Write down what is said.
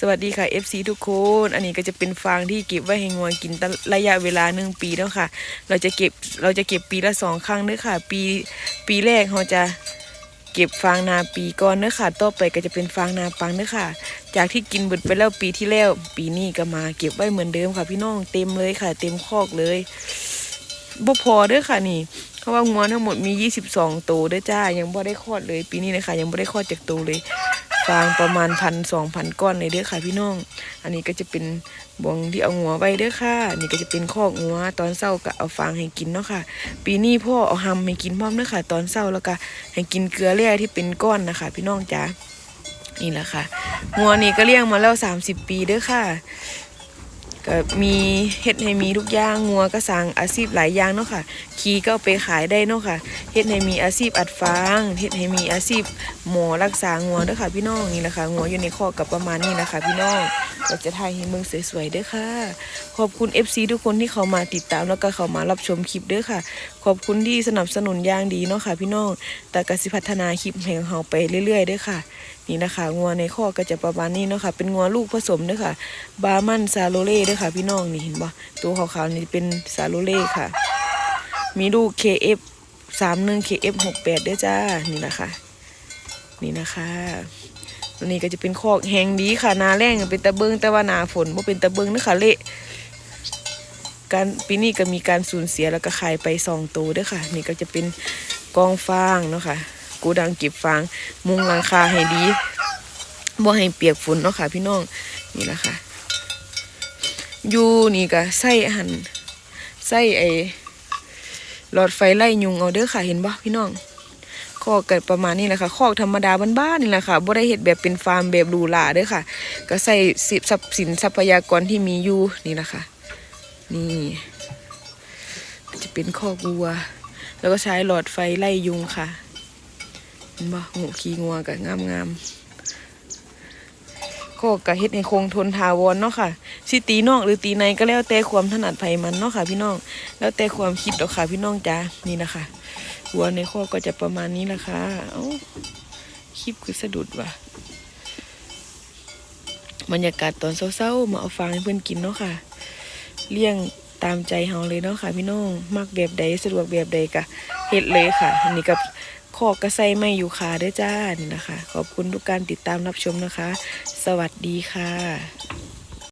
สวัสดีค่ะ FC ทุกคน อันนี้ก็จะเป็นฟางที่เก็บไว้ให้งวกินตระยะเวลาหนึ่งปีแล้วค่ะ เราจะเก็บเราจะเก็บปีละสองครั้งเด้อค่ะ ปีปีแรกเราจะเก็บฟางนาปีก่อนเด้อค่ะ ต่อไปก็จะเป็นฟางนาปังเด้อค่ะ จากที่กินบิดไปแล้วปีที่แล้ว ปีนี้ก็มาเก็บไว้เหมือนเดิมค่ะ พี่น้องเต็มเลยค่ะ เต็มคอกเลยบ่พอเด้อค่ะนี่เพราะว่างวทั้งหมดมี 22 ตัวเด้อจ้า ยังบ่ได้คลอดเลย ปีนี้นะคะยังบ่ได้คลอดจากตัวเลย ฟางประมาณพันสองพันก้อนเลยเด้อค่ะพี่น้อง อันนี้ก็จะเป็นบวงที่เอาหัวไว้เด้อค่ะนี่ก็จะเป็นคอกหัวตอนเศร้าก็เอาฟางให้กินเนาะค่ะ ปีนี้พ่อเอาหำให้กินพร้อมเด้อค่ะ ตอนเศร้าแล้วก็ให้กินเกลือแร่ที่เป็นก้อนนะคะพี่น้องจ้านี่แหละค่ะหัวนี่ก็เลี้ยงมาแล้วสามสิบปีเด้อค่ะ ก็มีเฮ็ดให้มีทุกอย่างงัวก็สร้างอาชีพหลายอย่างเนาะค่ะขี่ก็ไปขายได้เนาะค่ะเฮ็ดให้มีอาชีพอัดฟางเฮ็ดให้มีอาชีพหมอรักษางัวเด้อค่ะ พี่น้องนี่แหละค่ะงัวอยู่ในคอกกับประมาณนี้นะคะ พี่น้องเราจะถ่ายให้เมืองสวยๆเด้อค่ะ ขอบคุณ FC ทุกคนที่เขามาติดตามแล้วก็เขามารับชมคลิปเด้อค่ะ ขอบคุณที่สนับสนุนอย่างดีเนาะค่ะ พี่น้องแต่ก็สิพัฒนาคลิปให้ของเราไปเรื่อยๆเด้อค่ะ นี่นะคะงัวในคอก็จะประมาณนี้เนาะค่ะเป็นงัวลูกผสมเด้อค่ะบาร์มันซาโลเล่เด้อค่ะพี่น้องนี่เห็นปะตัวขาวๆนี่เป็นซาโลเล่ค่ะ มีลูก KF สามหนึ่ง KF หกแปดด้วยจ้านี่นะคะ นี่นะคะอันนี้ก็จะเป็นคอกแหงดีค่ะนาแรงเป็นตะเบิงแต่ว่านาฝนว่าเป็นตะเบิงนะคะเละการปีนี้ก็มีการสูญเสียแล้วก็ขายไปสองตัวด้วยค่ะ นี่ก็จะเป็นกองฟางเนาะค่ะ กูดังเก็บฟาง มุงหลังคาให้ดีบ่ให้เปียกฝนเนาะค่ะ พี่น้องนี่นะค่ะอยู่นี่ก็ใส่หันใส่ไอหลอดไฟไล่ยุงเอาเด้อค่ะเห็นปะพี่น้องคอกเกิดประมาณนี้แหละค่ะคอกธรรมดาบ้านๆนี่แหละค่ะบ่ได้เห็ดแบบเป็นฟาร์มแบบหรูหราเด้อค่ะ ก็ใส่สิบทรัพย์สินทรัพยากรที่มีอยู่นี่แหละค่ะ นี่จะเป็นคอกวัว แล้วก็ใช้หลอดไฟไล่ยุงค่ะ เห็นปะงูขี้งัวกับงามงามๆคอกะเฮ็ดให้คงทนทาวรเนาะค่ะสิตีนอกหรือตีในก็แล้วแต่ความถนัดไผมันเนาะค่ะ พี่น้อง แล้วแต่ความคิดหรอกค่ะ พี่น้องจ้านี่นะคะ หัวในข้อก็จะประมาณนี้ละค่ะเอ้าคลิปคือสะดุดว่ะบรรยากาศตอนเศร้าๆมาเอาฟางให้เพื่อนกินเนาะค่ะ เลี้ยงตามใจเฮาเลยเนาะค่ะ พี่น้องมักแบบใดสะดวกแบบใดกะเฮ็ดเลยค่ะ อันนี้กับ ขอกระไซไม่อยู่ค่ะเด้อจ้านนะคะ ขอบคุณทุกการติดตามรับชมนะคะ สวัสดีค่ะ